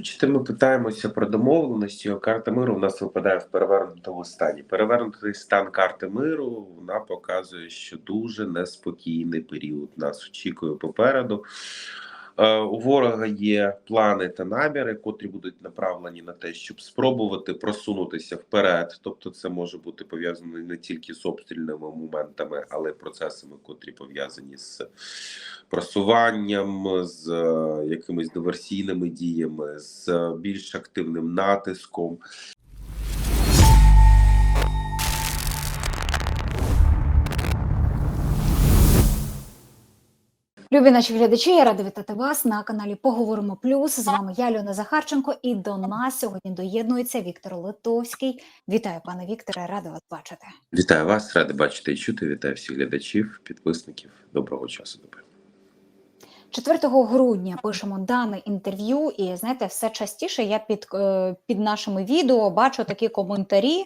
Бачите, ми питаємося про домовленості. Карта миру в нас випадає в перевернутому стані. Перевернутий стан карти миру вона показує, що дуже неспокійний період нас очікує попереду. Е, У ворога є плани та наміри, котрі будуть направлені на те, щоб спробувати просунутися вперед. Тобто, це може бути пов'язано не тільки з обстрільними моментами, але й процесами, котрі пов'язані з просуванням, з е, якимись диверсійними діями, з е, більш активним натиском. Любі наші глядачі, я рада вітати вас на каналі Поговоримо Плюс. З вами я, Льона Захарченко, і до нас сьогодні доєднується Віктор Литовський. Вітаю, пане Вікторе, рада вас бачити. Вітаю вас, рада бачити і чути. Вітаю всіх глядачів, підписників. Доброго часу доби. 4 грудня пишемо дане інтерв'ю, і знаєте, все частіше я під, е, під нашими відео бачу такі коментарі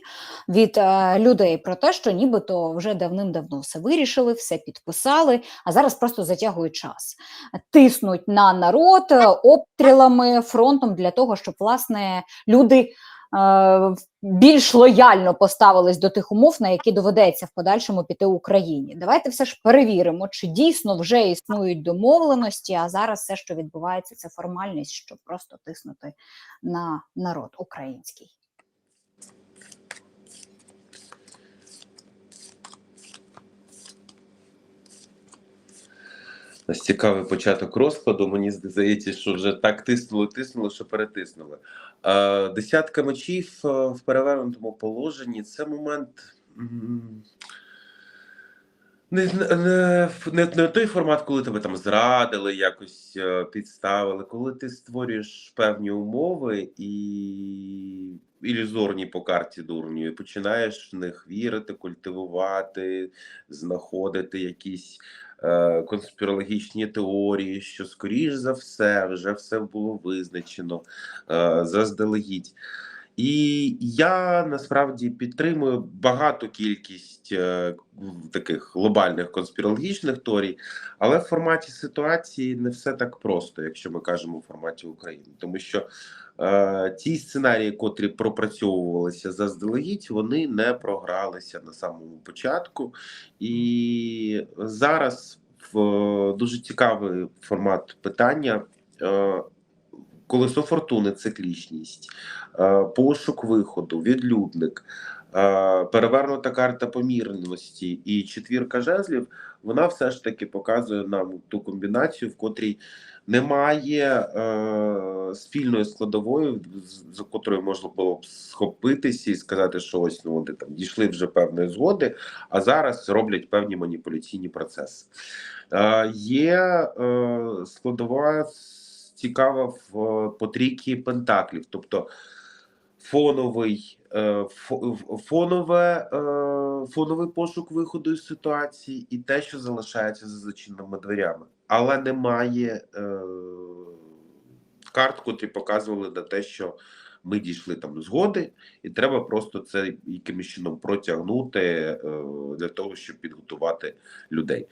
від е, людей про те, що нібито вже давним-давно все вирішили, все підписали, а зараз просто затягують час. Тиснуть на народ е, обстрілами, фронтом для того, щоб власне люди. Е, Більш лояльно поставились до тих умов, на які доведеться в подальшому піти Україні. Давайте все ж перевіримо, чи дійсно вже існують домовленості, а зараз все, що відбувається, це формальність, щоб просто тиснути на народ український. Цікавий початок розкладу. Мені здається, що вже так тиснули, тиснули, що перетиснули. Десятка мечів е, в перевернутому положенні це момент. Не, не, не, не той формат, коли тебе там зрадили, якось е, підставили, коли ти створюєш певні умови і ілюзорні по карті дурню, і починаєш в них вірити, культивувати, знаходити якісь конспірологічні теорії, що скоріш за все вже все було визначено е, заздалегідь. І я насправді підтримую багату кількість е, таких глобальних конспірологічних теорій, але в форматі ситуації не все так просто, якщо ми кажемо в форматі України, тому що е, ті сценарії, котрі пропрацьовувалися заздалегідь, вони не програлися на самому початку, і зараз в е, дуже цікавий формат питання. Е, Колесо фортуни, циклічність, е, пошук виходу, відлюдник, е, перевернута карта помірності і четвірка жезлів, вона все ж таки показує нам ту комбінацію, в котрій немає е, спільної складової, з- котрою можна було б схопитися і сказати, що ось ну вони там дійшли вже певної згоди, а зараз роблять певні маніпуляційні процеси. Е, є е, складова цікава в е, по трійки пентаклів, тобто фоновий, е, фонове, е, фоновий пошук виходу із ситуації і те, що залишається за зачиненими дверями, але немає карт, котрі показували на те, що ми дійшли там згоди, і треба просто це якимось чином протягнути для того, щоб підготувати людей.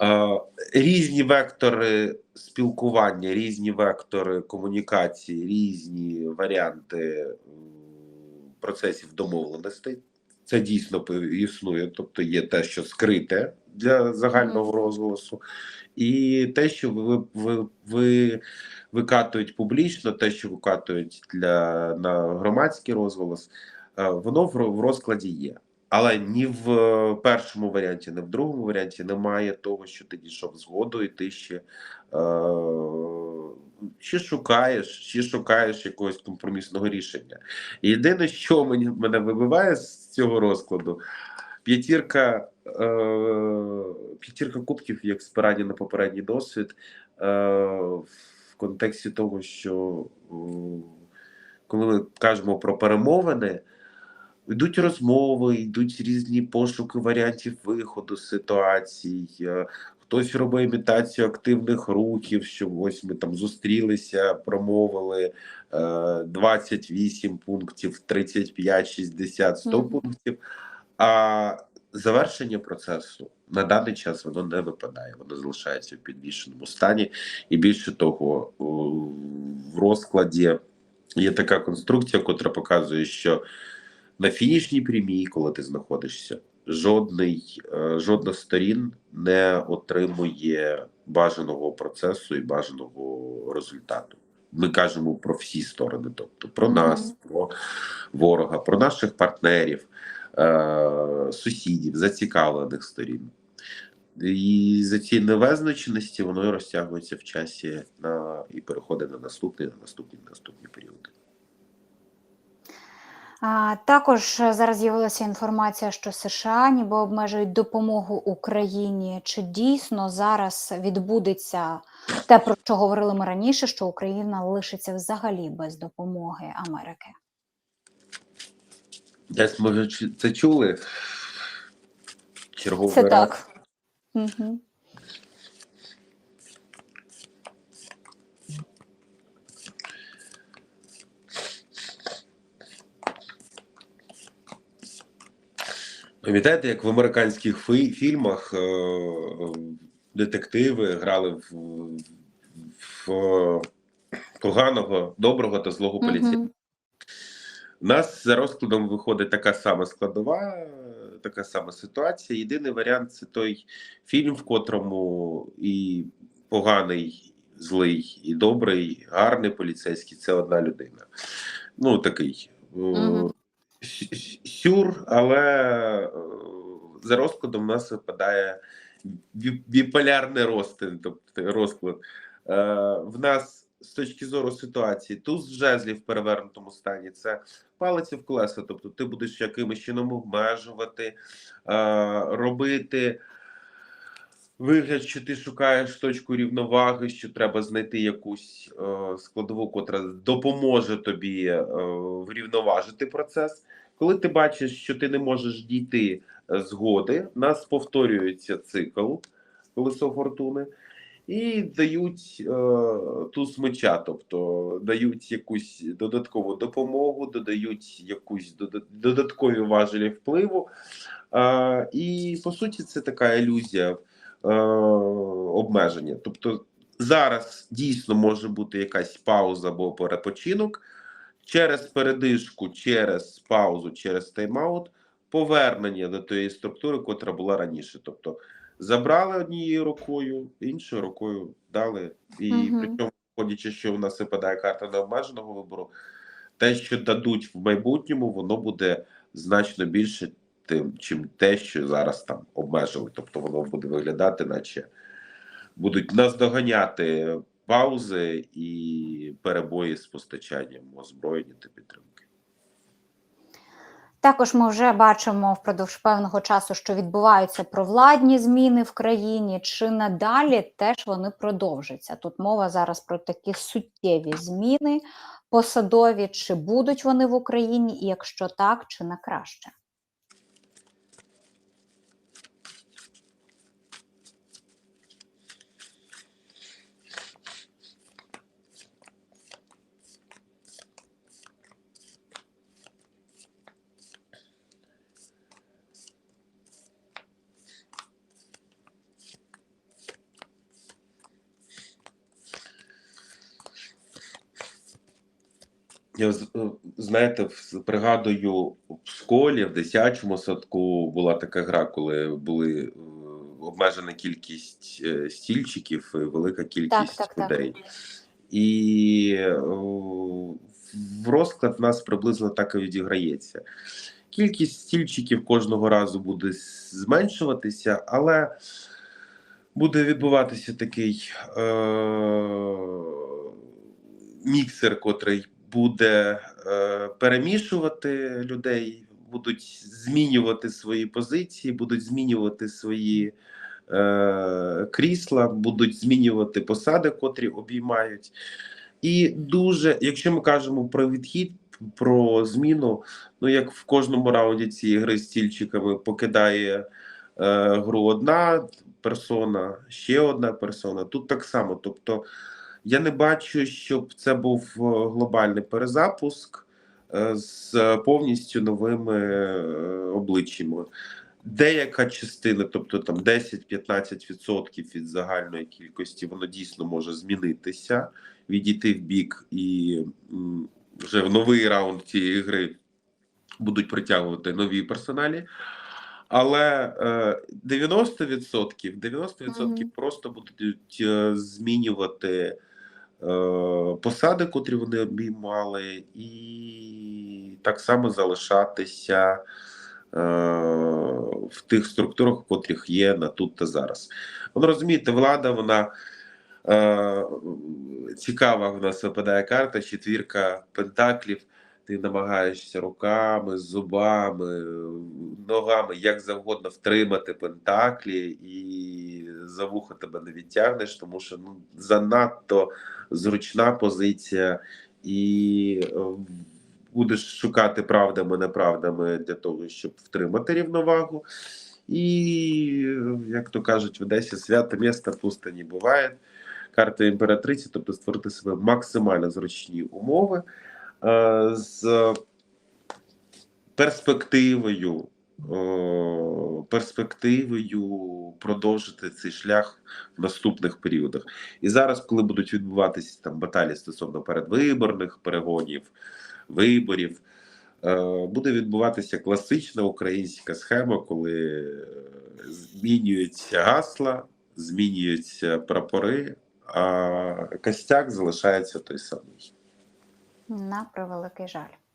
Е, різні вектори спілкування, різні вектори комунікації, різні варіанти процесів домовленостей. Це дійсно існує, тобто є те, що скрите для загального розголосу, і те, що ви, ви, ви викатують публічно, те, що викатують для на громадський розголос, е, воно в розкладі є. Але ні в е, першому варіанті, ні в другому варіанті немає того, що ти дійшов згоду, і ти ще, е, ще шукаєш, ще шукаєш якогось компромісного рішення. І єдине, що мені мене вибиває з цього розкладу, п'ятірка, е, п'ятірка кубків, як спирання на попередній досвід, е, в контексті того, що е, коли ми кажемо про перемовини. Йдуть розмови, йдуть різні пошуки варіантів виходу з ситуацій. е, Хтось робить імітацію активних рухів, що ось ми там зустрілися, промовили е, 28 пунктів, 35, 60, 100 Мгм. пунктів. А завершення процесу на даний час воно не випадає, воно залишається в підвішеному стані, і більше того, в розкладі є така конструкція, котра показує, що на фінішній прямій, коли ти знаходишся, жодний, е, жодна сторін не отримує бажаного процесу і бажаного результату. Ми кажемо про всі сторони, тобто про нас, про ворога, про наших партнерів, е, сусідів, зацікавлених сторін. І за ці невизначеності воно розтягується в часі на і переходить на наступний, на наступні, на наступні періоди. Також е, зараз з'явилася інформація, що США ніби обмежують допомогу Україні. Чи дійсно зараз відбудеться те, про що говорили ми раніше, що Україна лишиться взагалі без допомоги Америки? Десь може це чули? Черговий Це раз. так. Угу. Пам'ятаєте, як в американських фі- фільмах е, детективи грали в, в е, поганого, доброго та злого? Угу. У нас за розкладом виходить така сама складова, така сама ситуація. Єдиний варіант це той фільм, в котрому і поганий, злий, і добрий, гарний поліцейський це одна людина. Ну, такий. с- Сюр, але е, за розкладом у нас випадає бі- біполярний розтин, тобто розклад. Е, В нас з точки зору ситуації туз жезлі в перевернутому стані це палиця в колеса, тобто ти будеш якимось чином обмежувати, е, робити вигляд, що ти шукаєш точку рівноваги, що треба знайти якусь е, складову, котра допоможе тобі е, врівноважити процес. Коли ти бачиш, що ти не можеш дійти е, згоди, нас повторюється цикл колесо фортуни. І дають е, туз меча, тобто дають якусь додаткову допомогу, додають якусь дода- додаткові важелі впливу. Е, і по суті, це така ілюзія обмеження. Тобто зараз дійсно може бути якась пауза або перепочинок. Через передишку, через паузу, через тайм-аут, повернення до тієї структури, котра була раніше. Тобто забрали однією рукою, іншою рукою дали. І Мгм. при цьому, виходячи, що у нас випадає карта необмеженого вибору, те, що дадуть в майбутньому, воно буде значно більше тим, чим те, що зараз там обмежили. Тобто воно буде виглядати, наче будуть наздоганяти паузи і перебої з постачанням озброєння та підтримки. Також ми вже бачимо впродовж певного часу, що відбуваються провладні зміни в країні, чи надалі теж вони продовжаться. Тут мова зараз про такі суттєві зміни посадові, чи будуть вони в Україні, і якщо так, чи на краще. Я е, знаєте, пригадую в школі, в дитячому садку була така гра, коли були е, обмежена кількість е, стільчиків і велика кількість так, так. людей. І е, в розклад в нас приблизно так і відіграється. Кількість стільчиків кожного разу буде зменшуватися, але буде відбуватися такий е- міксер, котрий буде е, перемішувати людей, будуть змінювати свої позиції, будуть змінювати свої е, крісла, будуть змінювати посади, котрі обіймають. І дуже, якщо ми кажемо про відхід, про зміну, ну як в кожному раунді цієї гри з стільчиками покидає е, гру одна персона, ще одна персона. Тут так само. Тобто я не бачу, щоб це був е, глобальний перезапуск е, з повністю новими е, обличчями. деяка частина, тобто там 10-15% від загальної кількості, воно дійсно може змінитися, відійти в бік і вже в новий раунд цієї гри будуть притягувати нові персоналі. Але е, 90%, 90% Мгм. просто будуть змінювати посади, котрі вони обіймали, і так само залишатися е, в тих структурах, котрих є на тут та зараз. Ви розумієте, влада, вона е, цікава. В нас випадає карта, четвірка пентаклів. Ти намагаєшся руками, зубами, ногами, як завгодно втримати пентаклі, і за вухо тебе не відтягнеш, тому що ну, занадто зручна позиція, і е, будеш шукати правдами, неправдами для того, щоб втримати рівновагу. І, як то кажуть, в Одесі свято місто пусто не буває. Карта імператриці, тобто створити себе максимально зручні умови е, з перспективою, перспективою продовжити цей шлях в наступних періодах. І зараз, коли будуть відбуватися там баталії стосовно передвиборних перегонів, виборів, е, буде відбуватися класична українська схема, коли е, змінюються гасла, змінюються прапори, а костяк залишається той самий. На превеликий жаль.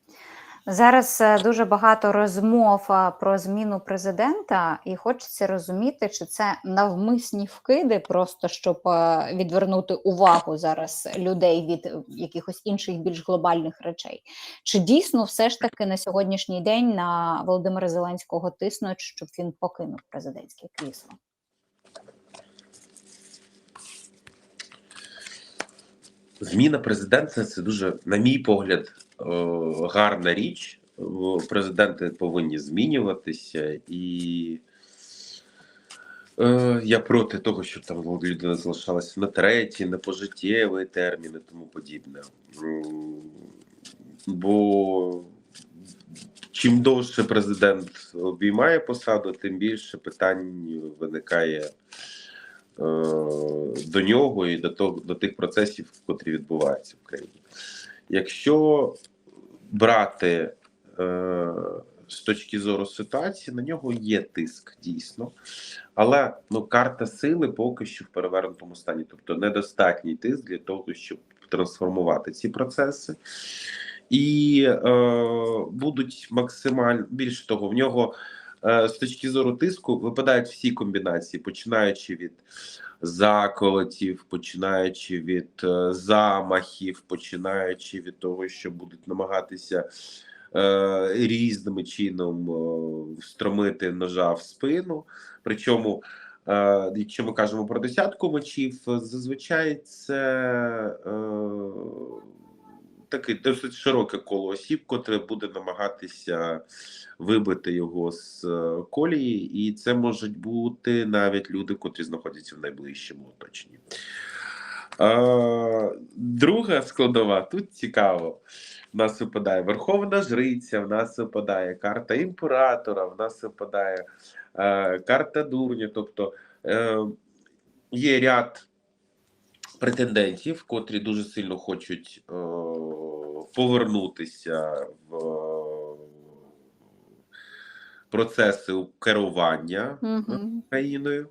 Зараз е, дуже багато розмов про зміну президента, і хочеться розуміти, чи це навмисні вкиди, просто щоб е, відвернути увагу зараз людей від е, якихось інших більш глобальних речей. Чи дійсно все ж таки на сьогоднішній день на Володимира Зеленського тиснуть, щоб він покинув президентське крісло? Зміна президента це дуже, на мій погляд, е, гарна річ. Е, Президенти повинні змінюватися, і е, я проти того, щоб там людина залишалася на третій, на пожиттєвий термін і тому подібне. Бо чим довше президент обіймає посаду, тим більше питань виникає е, до нього і до того до тих процесів, котрі відбуваються в країні. Якщо брати е, з точки зору ситуації, на нього є тиск дійсно, але ну карта сили поки що в перевернутому стані, тобто недостатній тиск для того, щоб трансформувати ці процеси. І е, будуть максимально більше того, в нього з точки зору тиску випадають всі комбінації, починаючи від заколотів, починаючи від е, замахів, починаючи від того, що будуть намагатися е, різним чином е, встромити ножа в спину. Причому, е, якщо ми кажемо про десятку мечів, зазвичай це е, таке досить широке коло осіб, котре буде намагатися вибити його з е, колії, і це можуть бути навіть люди, котрі знаходяться в найближчому оточенні. Друга складова тут цікаво. В нас випадає Верховна Жриця, в нас випадає карта імператора, в нас випадає е, карта дурня. Тобто е, є ряд претендентів, котрі дуже сильно хочуть е, повернутися в процеси керування Угу. країною.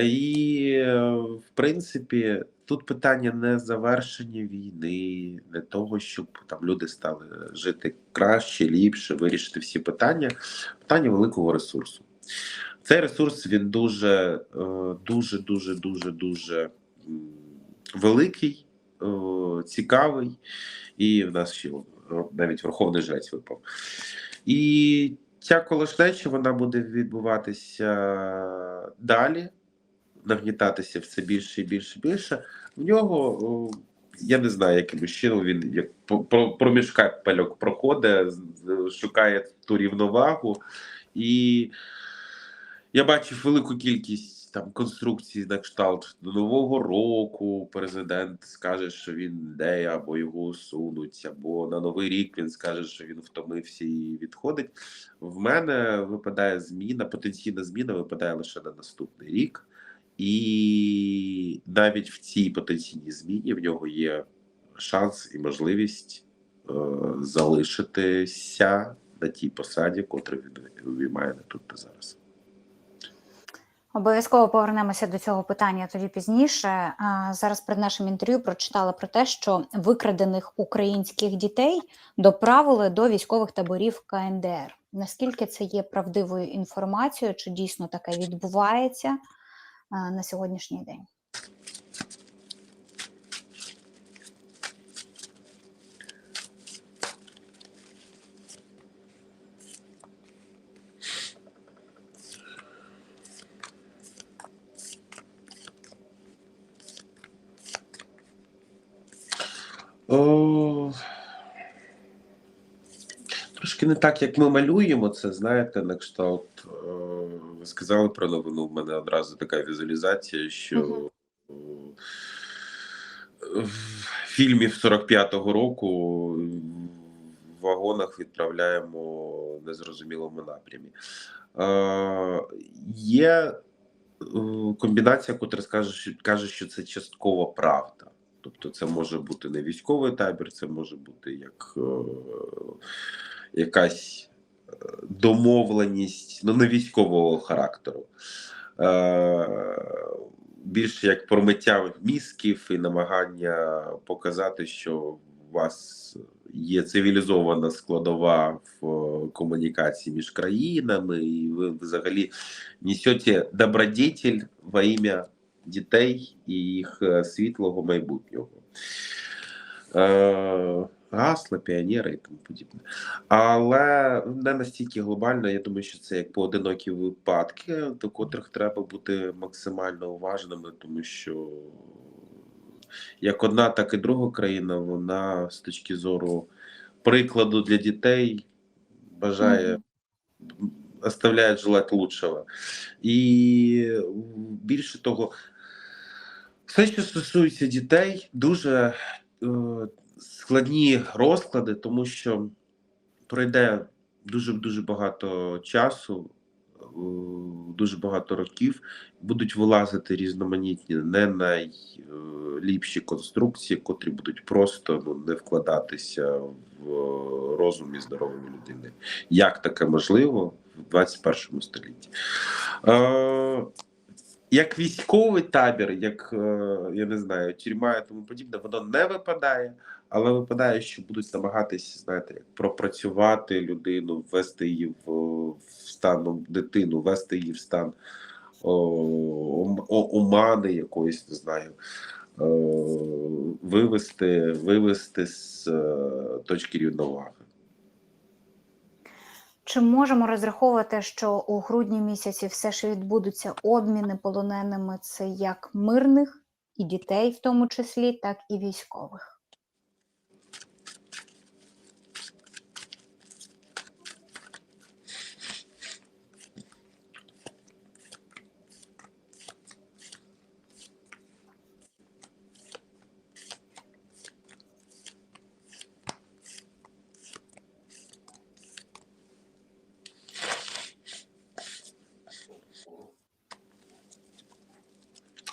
І, е, в принципі, тут питання не завершення війни, не того, щоб там люди стали жити краще, ліпше, вирішити всі питання. Питання великого ресурсу. Цей ресурс він дуже, е, дуже, дуже, дуже, дуже великий, е, цікавий, і в нас ще навіть Верховний Жрець випав. І ця колошнеча вона буде відбуватися далі, нагнітатися все більше і більше і більше. В нього я не знаю, яким чином він як по- про- проміжка пальок проходить, шукає ту рівновагу. І я бачив велику кількість там конструкції на кшталт до Нового року президент скаже, що він йде, або його усунуть, або на Новий рік він скаже, що він втомився і відходить. В мене випадає зміна, потенційна зміна випадає лише на наступний рік, і навіть в цій потенційній зміні в нього є шанс і можливість е, залишитися на тій посаді, котру він обіймає не тут та зараз. Обов'язково повернемося до цього питання тоді пізніше. А зараз перед нашим інтерв'ю прочитала про те, що викрадених українських дітей доправили до військових таборів КНДР. Наскільки це є правдивою інформацією, чи дійсно таке відбувається на сьогоднішній день? Не так, як ми малюємо це, знаєте, на кшталт. е, Ви сказали про новину. В мене одразу така візуалізація, що е, в фільмі 45-го року в вагонах відправляємо в незрозумілому напрямі. Е, Є комбінація, котра каже, що це часткова правда. Тобто, це може бути не військовий табір, це може бути як е, якась е, домовленість, ну не військового характеру. Е, більше як промиття мізків і намагання показати, що у вас є цивілізована складова в е, комунікації між країнами, і ви взагалі несете добродетель во ім'я дітей і їх світлого майбутнього. Гасла, піонери і тому подібне. Але не настільки глобально, я думаю, що це як поодинокі випадки, до котрих треба бути максимально уважними, тому що як одна, так і друга країна, вона з точки зору прикладу для дітей бажає оставляє желати лучшого. І більше того, все, що стосується дітей, дуже е, складні розклади, тому що пройде дуже дуже багато часу, е, дуже багато років, будуть вилазити різноманітні, не найліпші конструкції, котрі будуть просто ну, не вкладатися в розум і здоров'я людини. Як таке можливо в 21 столітті? Е, як військовий табір, як е, я не знаю, тюрма і тому подібне, воно не випадає, але випадає, що будуть намагатися, знаєте, пропрацювати людину, ввести її в, в стан ну, дитину, ввести її в стан омани якоїсь, не знаю, е, вивести, вивести з е, точки рівноваги. Чи можемо розраховувати, що у грудні місяці все ж відбудуться обміни полоненими? Це як мирних і дітей, в тому числі, так і військових?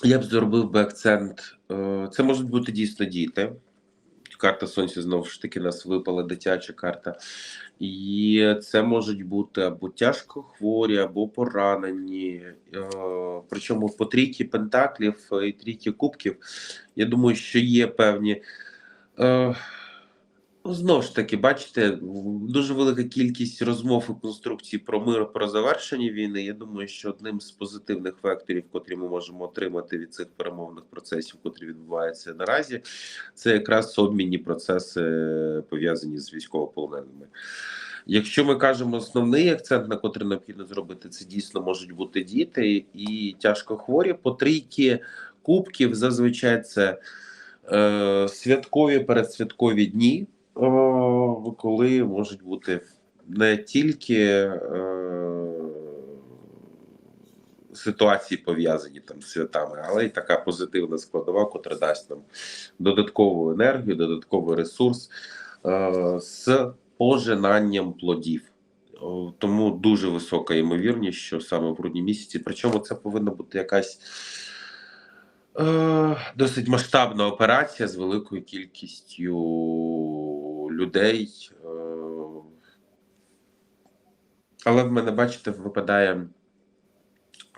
Я б зробив би акцент. е, Це можуть бути дійсно діти. Карта Сонця знову ж таки нас випала дитяча карта. І це можуть бути або тяжко хворі, або поранені. Е, Причому по трійки пентаклів і трійки кубків. Я думаю, що є певні. Ну, знову ж таки, бачите, дуже велика кількість розмов і конструкцій про мир, про завершення війни. Я думаю, що одним з позитивних векторів, котрі ми можемо отримати від цих перемовних процесів, котрі відбуваються наразі, це якраз обмінні процеси пов'язані з військовополоненими. Якщо ми кажемо основний акцент, на котрий необхідно зробити, це дійсно можуть бути діти і тяжко хворі. По трійки кубків зазвичай це е, святкові передсвяткові дні, коли можуть бути не тільки е, ситуації пов'язані там з святами, але й така позитивна складова, котра дасть нам додаткову енергію, додатковий ресурс е, з пожинанням плодів. Тому дуже висока ймовірність, що саме в грудні місяці, причому це повинна бути якась е, досить масштабна операція з великою кількістю людей. Е, але в мене, бачите, випадає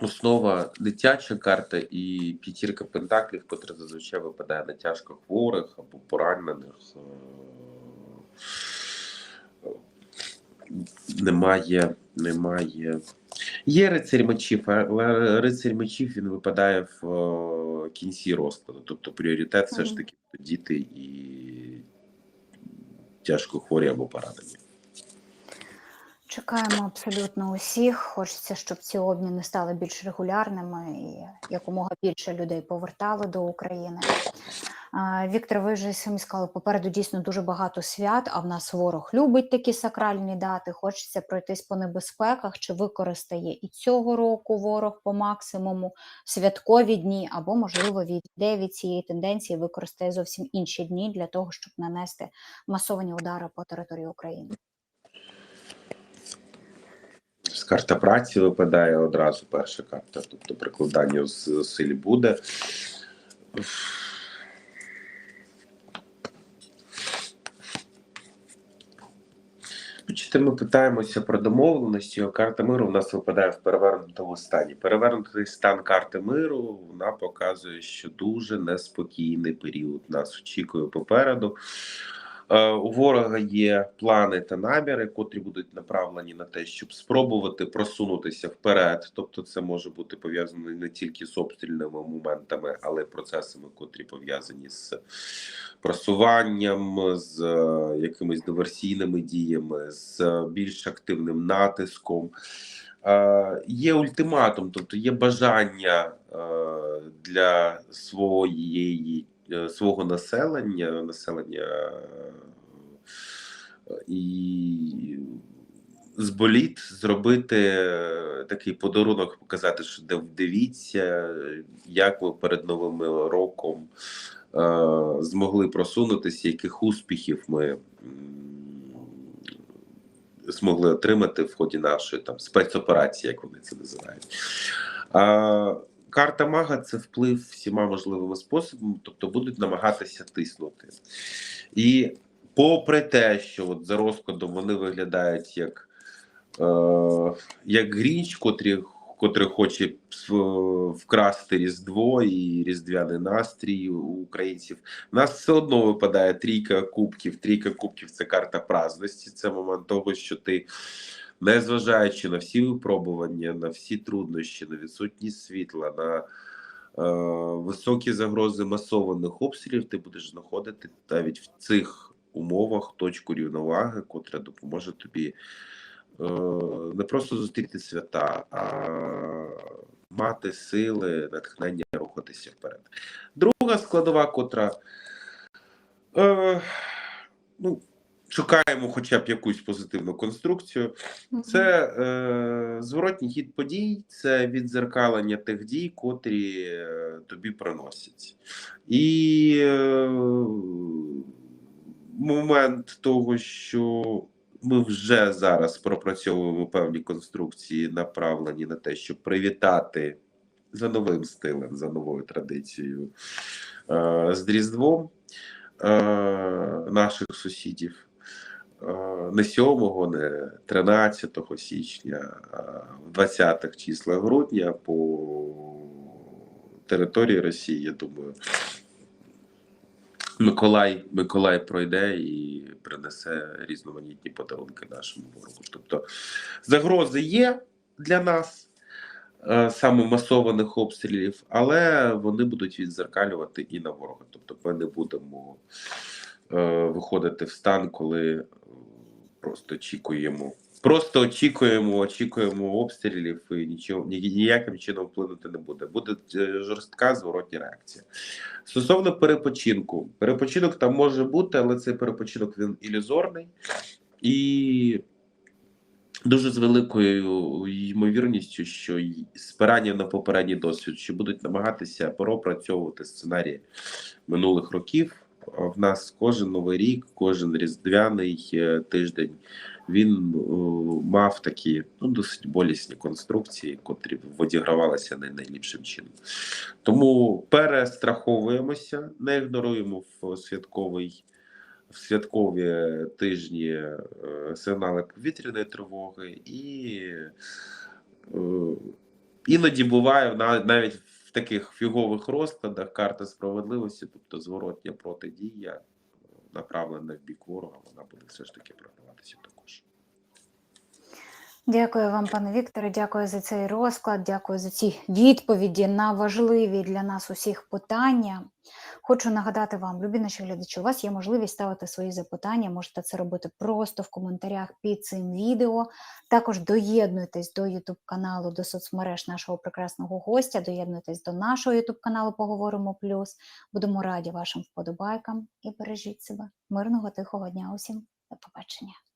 основа дитяча карта і п'ятірка пентаклів, котра зазвичай випадає на тяжко хворих або поранених. Е, Немає, немає. Є рицарь мечів, але рицарь мечів він випадає в е, кінці розкладу. Тобто пріоритет все ж таки діти і тяжко хворі або поранені. Чекаємо абсолютно усіх. Хочеться, щоб ці обміни стали більш регулярними і якомога більше людей повертали до України. Віктор, ви вже самі сказали, попереду дійсно дуже багато свят, а в нас ворог любить такі сакральні дати. Хочеться пройтись по небезпеках, чи використає і цього року ворог по максимуму святкові дні, або, можливо, відійде від цієї тенденції, використає зовсім інші дні для того, щоб нанести масовані удари по території України. З карта праці випадає одразу перша карта, тобто прикладання зусиль буде. Бачите, ми питаємося про домовленості, карта миру в нас випадає в перевернутому стані. Перевернутий стан карти миру вона показує, що дуже неспокійний період нас очікує попереду. Е, У ворога є плани та наміри, котрі будуть направлені на те, щоб спробувати просунутися вперед. Тобто, це може бути пов'язано не тільки з обстрільними моментами, але й процесами, котрі пов'язані з просуванням, з е, якимись диверсійними діями, з більш активним натиском. Е, Є ультиматум, тобто є бажання для своєї свого населення, населення е, і зболіт зробити е, такий подарунок, показати, що див- дивіться, як ви перед новим роком е, змогли просунутися, яких успіхів ми змогли отримати в ході нашої там спецоперації, як вони це називають. Карта мага це вплив всіма можливими способами, тобто будуть намагатися тиснути. І попри те, що от за розкладом вони виглядають як, е, як Грінч, котрі, котрий хоче вкрасти Різдво і Різдвяний настрій у українців. У нас все одно випадає трійка кубків. Трійка кубків це карта праздності. Це момент того, що ти, незважаючи на всі випробування, на всі труднощі, на відсутність світла, на е, високі загрози масованих обстрілів, ти будеш знаходити навіть в цих умовах точку рівноваги, котра допоможе тобі е, не просто зустріти свята, а мати сили, натхнення рухатися вперед. Друга складова, котра е, ну, шукаємо хоча б якусь позитивну конструкцію. Це е, зворотній хід подій, це відзеркалення тих дій, котрі е, тобі приносять. І е, момент того, що ми вже зараз пропрацьовуємо певні конструкції, направлені на те, щоб привітати за новим стилем, за новою традицією е, з Різдвом е, наших сусідів. Е, Не 7, не 13 січня, а в 20-х числах грудня по території Росії, я думаю, Миколай, Миколай пройде і принесе різноманітні подарунки нашому ворогу. Тобто загрози є для нас, е, саме масованих обстрілів, але вони будуть відзеркалювати і на ворога. Тобто ми не будемо виходити в стан, коли е, просто очікуємо. Просто очікуємо, очікуємо обстрілів і нічого ні- ніяким чином вплинути не буде. Буде е, жорстка зворотня реакція. Стосовно перепочинку, перепочинок там може бути, але цей перепочинок він ілюзорний, і дуже з великою ймовірністю, що спирання на попередній досвід, що будуть намагатися пропрацьовувати сценарії минулих років. А В нас кожен новий рік, кожен різдвяний е, тиждень він е, мав такі ну, досить болісні конструкції, котрі відігравалися не найліпшим чином. Тому перестраховуємося, не ігноруємо в святковий в святкові тижні е, сигнали повітряної тривоги, і е, іноді буває навіть таких фігових розкладах карта справедливості, тобто зворотня протидія, е, направлена в бік ворога, вона буде все ж таки програватися також. Дякую вам, пане Вікторе. Дякую за цей розклад. Дякую за ці відповіді на важливі для нас усіх питання. Хочу нагадати вам, любі наші глядачі, у вас є можливість ставити свої запитання. Можете це робити просто в коментарях під цим відео. Також доєднуйтесь до YouTube каналу, до соцмереж нашого прекрасного гостя. Доєднуйтесь до нашого YouTube каналу Поговоримо Плюс. Будемо раді вашим вподобайкам і бережіть себе. Мирного тихого дня усім. До побачення.